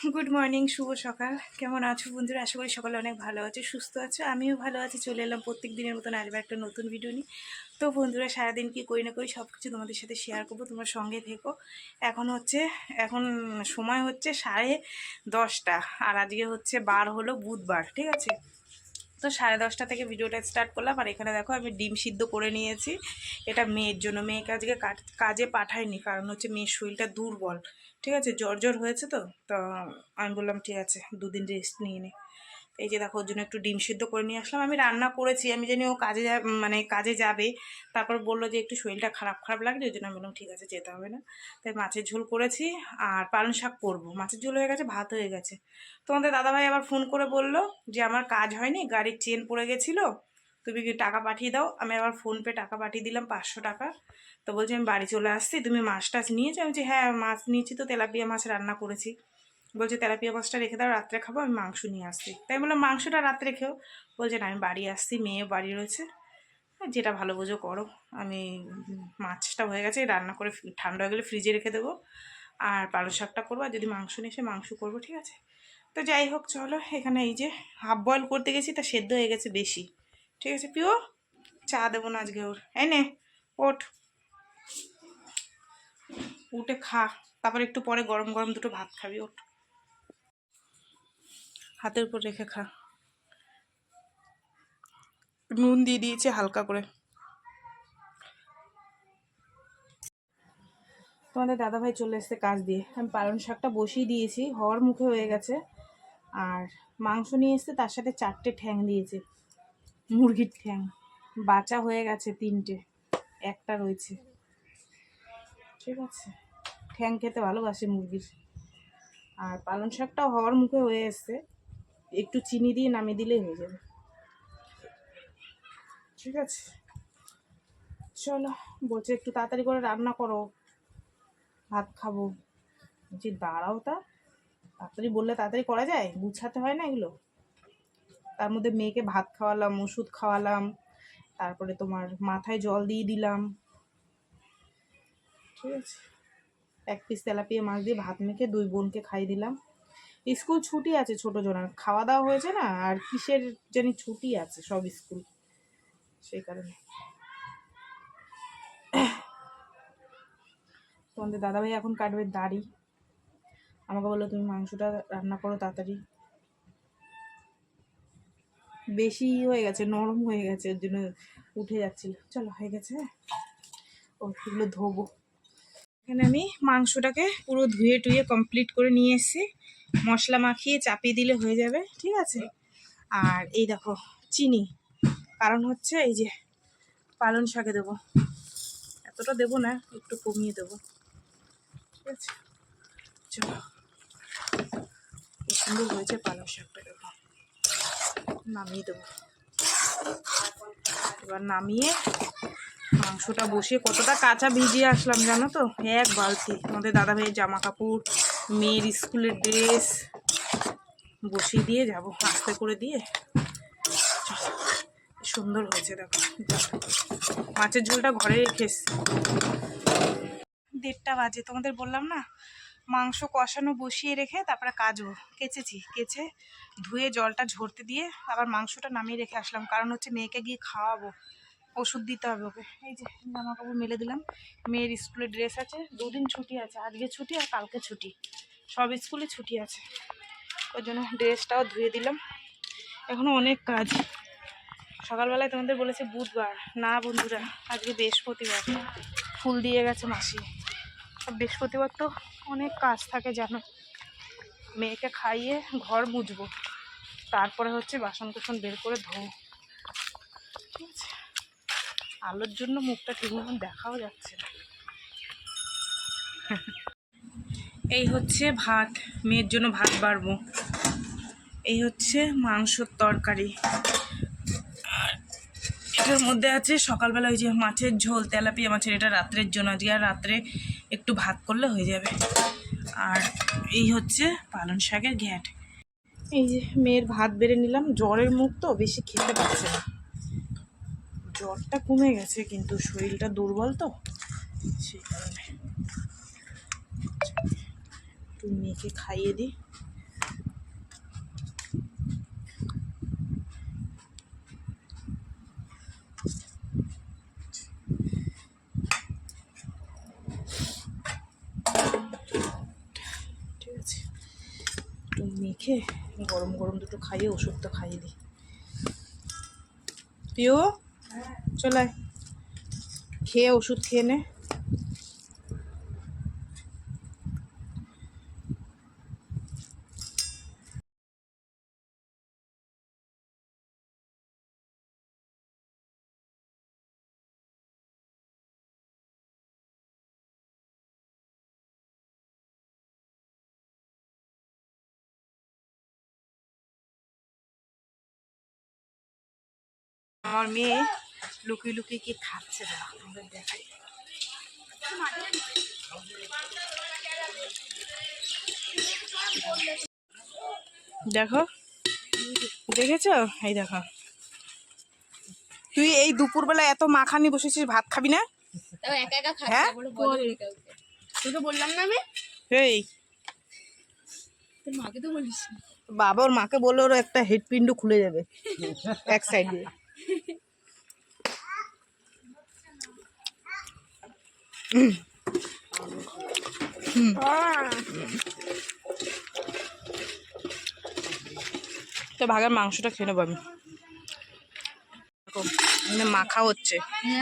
Good morning শুভ সকাল। কেমন আছো বন্ধুরা? আশা করি সকালে অনেক ভালো আছো, সুস্থ আছো। আমিও ভালো আছি, চলে এলাম প্রত্যেক দিনের মতন আসবে একটা নতুন ভিডিও নিয়ে। তো বন্ধুরা, সারাদিন কি করি না করি সব কিছু তোমাদের সাথে শেয়ার করব, তোমার সঙ্গে থেকো। এখন হচ্ছে, এখন সময় হচ্ছে সাড়ে দশটা, আর আজকে হচ্ছে বার হলো বুধবার, ঠিক আছে? তো সাড়ে দশটা থেকে ভিডিওটা স্টার্ট করলাম। আর এখানে দেখো, আমি ডিম সিদ্ধ করে নিয়েছি। এটা মেয়ের জন্য। মেয়েকে আজকে কাজ- পাঠায়নি কারণ হচ্ছে মেয়ের শরীরটা দুর্বল। ঠিক আছে? জ্বর জ্বর হয়েছে তো? তো আমি বললাম, ঠিক আছে, দুদিন রেস্ট নিয়ে নে। এই যে দেখো ওর জন্য একটু ডিম সিদ্ধ করে নিয়ে আসলাম। আমি রান্না করেছি, আমি জানি ও কাজে যা মানে কাজে যাবে। তারপর বলল যে একটু শরীরটা খারাপ খারাপ লাগছে, ওই জন্য আমি বললাম, ঠিক আছে, যেতে হবে না। তাই মাছের ঝোল করেছি, আর পালং শাক করব। মাছের ঝোল হয়ে গেছে, ভাত হয়ে গেছে। তোমাদের দাদাভাই আবার ফোন করে বলল যে, আমার কাজ হয়নি, গাড়ির চেন পড়ে গেছিল, তুমি কি টাকা পাঠিয়ে দাও? আমি আবার ফোনপে টাকা পাঠিয়ে দিলাম, পাঁচশো টাকা। তো বলছি, আমি বাড়ি চলে আসছি, তুমি মাছ টাছ নিয়েছো? আমি বলছি হ্যাঁ মাছ নিয়েছি তো, তেলাপিয়া মাছ রান্না করেছি। বলছে তেলাপিয়া মাছটা রেখে দাও, রাত্রে খাব, আমি মাংস নিয়ে আসছি। তাই বললাম, মাংসটা রাত্রে খেও। বলছে, না, আমি বাড়ি আসছি, মেয়ে বাড়ি রয়েছে। যেটা ভালো বোঝো করো। আমি মাছটা হয়ে গেছে, রান্না করে ঠান্ডা হয়ে গেলে ফ্রিজে রেখে দেবো। আর পালং শাকটা করব, আর যদি মাংস নিয়ে এসে মাংস করব, ঠিক আছে? তো যাই হোক, চলো, এখানে এই যে হাফ বয়েল করতে গেছি, তা সেদ্ধ হয়ে গেছে বেশি। ঠিক আছে পিও চা দেবো না আজকে ওর। এই নে, ওঠ। উঠে খা। তারপর একটু পরে গরম গরম দুটো ভাত খাবি, ওঠ। হাতের উপর রেখে খা। নুন দিয়ে দিয়েছে হালকা করে। তোমাদের দাদাভাই চলে এসছে কাজ দিয়ে। আমি পালং শাকটা বসিয়ে দিয়েছি, হওয়ার মুখে হয়ে গেছে। আর মাংস নিয়ে এসছে, তার সাথে চারটে ঠ্যাং দিয়েছে। মুরগির ঠ্যাং। বাঁচা হয়ে গেছে তিনটে, একটা রয়েছে। ঠিক আছে। ঠ্যাং খেতে ভালোবাসে মুরগির। আর পালং শাকটাও হওয়ার মুখে হয়ে এসছে। একটু চিনি দিয়ে নামিয়ে দিলেই হয়ে যাবে। ঠিক আছে। চলো, বলছে একটু তাড়াতাড়ি করে রান্না করো। ভাত খাব। যে দাঁড়াও তা। তাড়াতাড়ি বললে তাড়াতাড়ি করা যায়? গুছাতে হয় না এগুলো? তার মধ্যে মেয়েকে ভাত খাওয়ালাম, ওষুধ খাওয়ালাম। তারপরে তোমার মাথায় জল দিয়ে দিলাম। ঠিক আছে। এক পিস তেলাপিয়া মাছ দিয়ে ভাত মেখে দুই বোনকে খাই দিলাম। স্কুল ছুটি আছে ছোটো জনের। খাওয়া দাওয়া হয়েছে না? আর কিসের জানি ছুটি আছে সব স্কুল। সেই কারণে। তোমাদের দাদাভাই এখন কাটবে দাড়ি। আমাকে বলল, তুমি মাংসটা রান্না করো তাড়াতাড়ি। বেশি হয়ে গেছে, নরম হয়ে গেছে, ওর জন্য উঠে যাচ্ছিল। চলো, হয়ে গেছে হ্যাঁ? ও এগুলো ধোবো। এখানে আমি মাংসটাকে পুরো ধুয়ে টুয়ে কমপ্লিট করে নিয়ে এসেছি। মশলা মাখিয়ে চাপিয়ে দিলে হয়ে যাবে, ঠিক আছে? আর এই দেখো, চিনি। কারণ হচ্ছে এই যে পালন শাকে দেবো। এতটা দেবো না, একটু কমিয়ে দেবো। ঠিক আছে? সুন্দর হয়েছে পালং শাকটা দেখো। নামিয়ে দেবো। এবার নামিয়ে মাংসটা বসিয়ে কতটা কাঁচা ভিজিয়ে আসলাম জানো তো? এক বালতি। আমাদের দাদা ভাইয়ের জামা কাপড় মেয়ের স্কুলের ড্রেস বসিয়ে দিয়ে যাব আস্তে করে দিয়ে। সুন্দর হয়েছে, দেখো। মাছের ঝোলটা ঘরে রেখে দেড়টা বাজে, তোমাদের বললাম না? মাংস কষানো বসিয়ে রেখে তারপরে কাজও কেচেছি, কেচে ধুয়ে জলটা ঝরতে দিয়ে আবার মাংসটা নামিয়ে রেখে আসলাম। কারণ হচ্ছে মেয়েকে গিয়ে খাওয়াবো। ওষুধ দিতে হবে ওকে। এই যে জামা কাপড় মেলে দিলাম। মেয়ের স্কুলে ড্রেস আছে, দুদিন ছুটি আছে, আজকে ছুটি আর কালকে ছুটি। সব স্কুলে ছুটি আছে। ওই জন্য ড্রেসটাও ধুয়ে দিলাম। এখনও অনেক কাজ। সকালবেলায় তোমাদের বলেছে বুধবার। না বন্ধুরা, আজকে বৃহস্পতিবার। ফুল দিয়ে গেছে মাসি। আর বৃহস্পতিবার তো অনেক কাজ থাকে, জানো। মেয়েকে খাইয়ে ঘর মুছবো। তারপরে হচ্ছে বাসন কুসন বের করে ধোবো। ঠিক আছে? আলোর জন্য মুখটা ঠিক মতন দেখাও যাচ্ছে না। এই হচ্ছে ভাত, মেয়ের জন্য ভাত বাড়বো। এই হচ্ছে মাংসর তরকারি। এটার মধ্যে আছে সকালবেলা ওই যে মাছের ঝোল, তেলাপিয়া মাছের, এটা রাত্রের জন্য। আজকে আর রাত্রে একটু ভাত করলে হয়ে যাবে। আর এই হচ্ছে পালং শাকের ঘ্যাট। এই যে মেয়ের ভাত বেড়ে নিলাম, জ্বরের মুখ তো বেশি খেতে পারছে না। জ্বরটা কমে গেছে, কিন্তু শরীরটা দুর্বল তো। সেই কারণে। একটু মেয়েকে খাইয়ে দিই। ঠিক আছে। একটু মেখে গরম গরম দুটো খাইয়ে ওষুধটা খাইয়ে দিই। প্রিয়? চলে। খেয়ে ওষুধ খেয়ে নে আমার মেয়ে লুকিয়ে লুকিয়ে কি খাচ্ছে না আমাদের দেখাই। দেখো দেখেছ? এই দেখো। তুই এই দুপুরবেলা এত মাখানি বসেছিস ভাত খাবি না? তাও একা একা খাচ্ছে হ্যাঁ? তোকে বললাম না আমি? এই। তোর মাকে তো বলিস বাবা ওর মাকে বলল ওর একটা হেডপিন্ড খুলে যাবে। এক সাইড দিয়ে। তো ভাগের মাংসটা খেয়ে নেব আমি। মাখা হচ্ছে।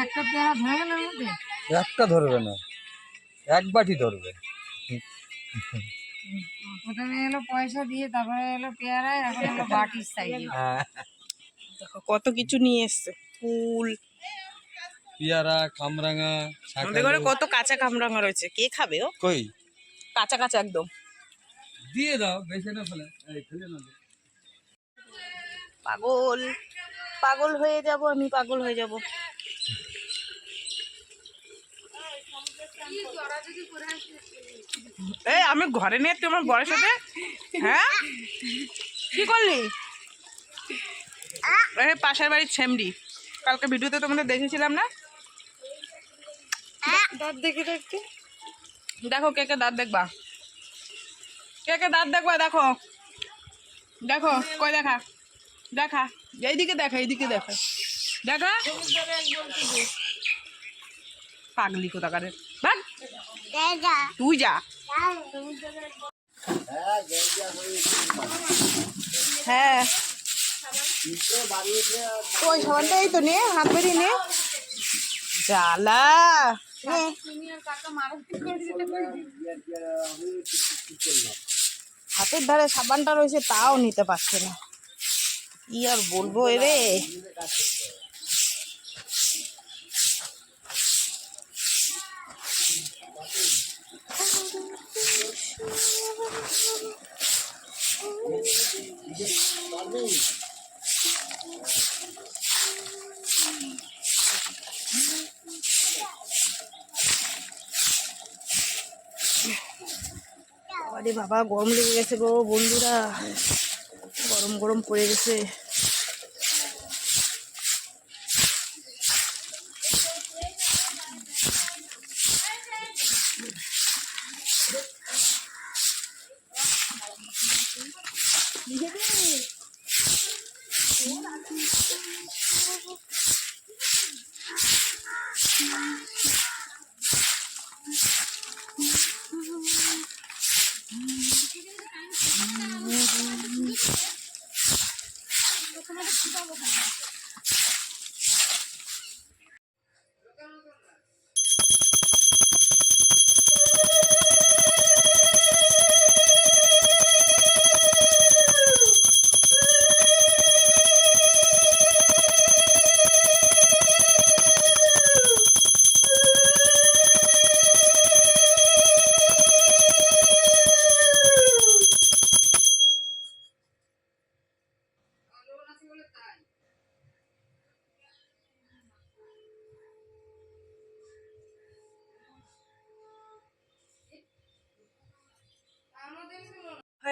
একটা পেয়ারা ধরে গেল একটা ধরবে না। এক বাটি ধরবে। প্রথমে এলো পয়সা দিয়ে তারপরে এলো পেয়ারা এখন এলো বাটির সাইজে হ্যাঁ। দেখো কত কিছু নিয়ে এসছে। ফুল পেয়ারা কামরাঙা আমাদের ঘরে কত কাঁচা কামরাঙা রয়েছে? কে খাবে ও? কই? কাঁচা কাঁচা একদম। দিয়ে দাও বেছে না ফেলে এই ফেলে না পাগল। পাগল হয়ে যাব আমি পাগল হয়ে যাব। এই আমি ঘরে নিয়ে তোমার বরের সাথে। হ্যাঁ? কি করলি? পাশের বাড়ির ছেমড়ি। কালকে ভিডিওতে তোমাদের দেখেছিলাম না? দাঁত দেখে দেখতে দেখো কে কে দাঁত দেখবা। কে কে দাঁত দেখবা দেখো। দেখো কই দেখা? দেখা। এইদিকে দেখা এইদিকে দেখা। দেখা? পাগলি কোথাকারে ভাগ তুই যা। হ্যাঁ। ওই সাবানটা এই তো নে হাত বেরিয়ে নে। জ্বালা। নে। হাতের ধারে সাবানটা রয়েছে তাও নিতে পারছে না। কি আর বলব এরে আরে বাবা গরম লেগে গেছে গো বন্ধুরা। গরম গরম পড়ে গেছে। হয়ে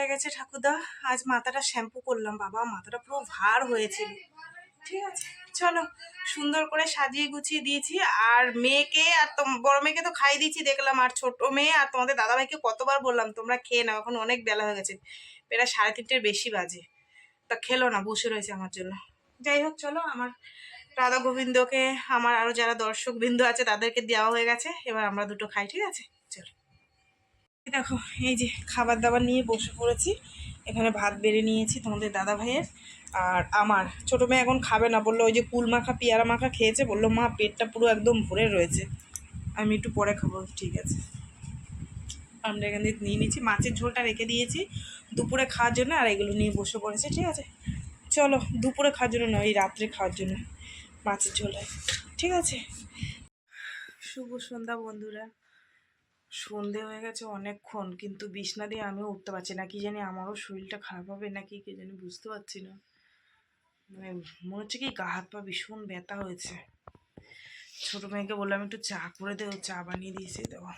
গেছে ঠাকুরদা। আজ মাথাটা শ্যাম্পু করলাম, বাবা। মাথাটা পুরো ভার হয়েছিল। ঠিক আছে, চলো। সুন্দর করে সাজিয়ে গুছিয়ে দিয়েছি। আর মেয়েকে, আর বড় মেয়েকে তো খাই দিয়েছি, দেখলাম। আর ছোট মেয়ে আর তোমাদের দাদাভাইকে কতবার বললাম, তোমরা খেয়ে নাও, এখন অনেক বেলা হয়ে গেছে। প্রায় সাড়ে তিনটের বেশি বাজে। তা খেলো না, বসে রয়েছে আমার জন্য। যাই হোক, চলো। আমার রাধা গোবিন্দকে, আমার আরও যারা দর্শক বিন্দু আছে, তাদেরকে দেওয়া হয়ে গেছে। এবার আমরা দুটো খাই, ঠিক আছে? দেখো, এই যে খাবার দাবার নিয়ে বসে পড়েছি। এখানে ভাত বেড়ে নিয়েছি তোমাদের দাদা ভাইয়ের। আর আমার ছোটো মেয়ে এখন খাবে না, বলল ওই যে কুল মাখা, পেয়ারা মাখা খেয়েছে, বলল, মা, পেটটা পুরো একদম ভরে রয়েছে। আমি একটু পরে খাব, ঠিক আছে। আমরা এখান থেকে নিয়ে নিচ্ছি, মাছের ঝোলটা রেখে দিয়েছি। দুপুরে খাওয়ার জন্য আর এগুলো নিয়ে বসে পড়েছে, ঠিক আছে? চলো, দুপুরে খাওয়ার জন্য নয় রাত্রে খাওয়ার জন্য মাছের ঝোলটা, ঠিক আছে? শুভ সন্ধ্যা বন্ধুরা। সন্ধে হয়ে গেছে অনেকক্ষণ, কিন্তু বিছনা দিয়ে আমিও উঠতে পারছি না। কি জানি আমারও শরীরটা খারাপ হবে নাকি, কি জানি বুঝতে পারছি না। মানে মনে হচ্ছে কি গা হাত পা ভীষণ ব্যথা হয়েছে। ছোটো মেয়েকে বললাম, একটু চা করে দেও চা বানিয়ে দিয়েছি দেওয়া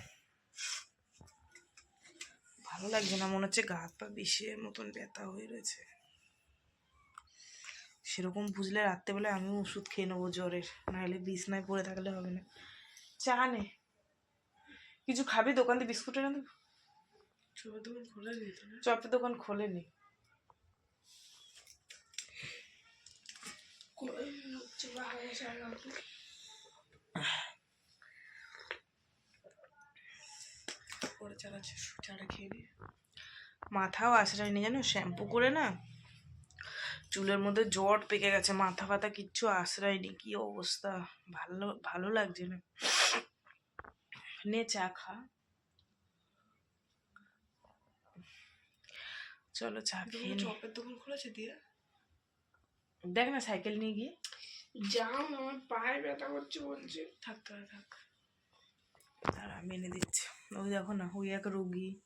ভালো লাগছে না, মনে হচ্ছে গা হাত পা বিষের মতন ব্যথা হয়ে রয়েছে। সেরকম বুঝলে রাত্রেবেলায় আমিও ওষুধ খেয়ে নেব জ্বরের, নাহলে বিছনায় পড়ে থাকলে হবে না। চা নে। কিছু খাবি দোকান থেকে বিস্কুট এনে দেবো চপের দোকান খোলেনি। দিয়ে মাথাও আশ্রয় নেই জানো শ্যাম্পু করে না। চুলের মধ্যে জট পেকে গেছে মাথা ফাথা কিচ্ছু আশ্রয় নেই কি অবস্থা? ভালো ভালো লাগছে না। নে চা খা। চলো চা খেয়ে। চপের দোকান খুলেছে দিয়ে। দেখ না সাইকেল নিয়ে গিয়ে। যাও আমার পায়ে ব্যথা করছে বলছে। থাকতে হবে থাক। আর আমি এনে দিচ্ছি। ওই দেখো না ওই এক রুগী।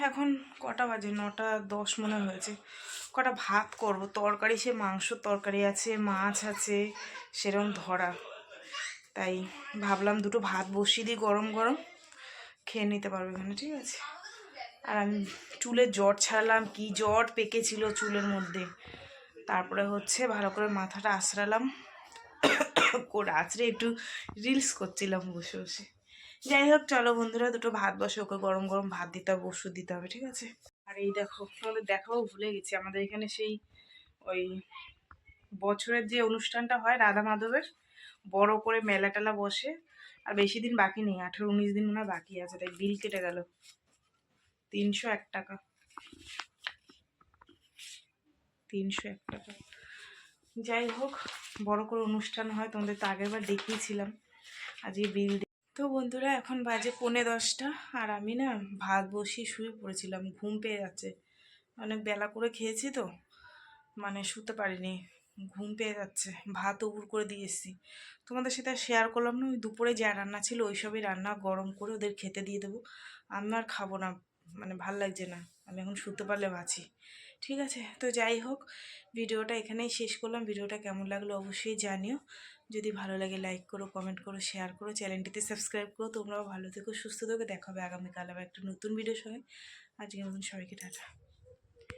এখন কটা বাজে? নটা দশ মনে হয়েছে। কটা ভাত করব? তরকারি সে মাংস তরকারি আছে মাছ আছে সেরকম ধরা। তাই ভাবলাম দুটো ভাত বসিয়ে দিই গরম গরম। খেয়ে নিতে পারবে এখানে, ঠিক আছে? আর আমি চুলে জট ছাড়ালাম, কি জট পেকেছিল চুলের মধ্যে। তারপরে হচ্ছে ভালো করে মাথাটা আঁচড়ালাম। করে আঁচড়ে একটু রিলস করছিলাম বসে বসে। যাই হোক, চলো বন্ধুরা, দুটো ভাত বসে, ওকে গরম গরম ভাত দিতে হবে, ওষুধ দিতে হবে, ঠিক আছে? আর এই দেখো, তোমাদের দেখাও ভুলে গেছি, আমাদের এখানে সেই ওই বছরের যে অনুষ্ঠানটা হয় রাধা মাধবের বড় করে মেলা টেলা বসে, আর বেশি দিন বাকি নেই, আঠেরো উনিশ দিন মনে বাকি আছে, তাই বিল কেটে গেল। তিনশো এক টাকা। তিনশো এক টাকা। যাই হোক, বড় করে অনুষ্ঠান হয়, তোমাদের তো আগের বার দেখিয়েছিলাম। আজকে বিল তো বন্ধুরা, এখন বাজে পৌনে দশটা, আর আমি না ভাত বসিয়ে শুয়ে পড়েছিলাম, ঘুম পেয়ে যাচ্ছে। অনেক বেলা করে খেয়েছি তো মানে শুতে পারিনি। ঘুম পেয়ে যাচ্ছে, ভাত উপুর করে দিয়ে এসেছি। তোমাদের সাথে শেয়ার করলাম না, ওই দুপুরে যা রান্না ছিল ওই সবই রান্না গরম করে ওদের খেতে দিয়ে দেবো। আমি আর খাব না মানে ভালো লাগছে না, আমি এখন শুতে পারলে বাঁচি। ঠিক আছে, তো যাই হোক, ভিডিওটা এখানেই শেষ করলাম। ভিডিওটা কেমন লাগল অবশ্যই জানিও। যদি ভালো লাগে লাইক করো কমেন্ট করো শেয়ার করো চ্যানেলটিতে সাবস্ক্রাইব করো। তোমরাও ভালো থেকো, সুস্থ থেকো। দেখাবে আগামীকাল আবার একটা নতুন ভিডিওর সঙ্গে। আজকের মতন সবাইকে টাটা।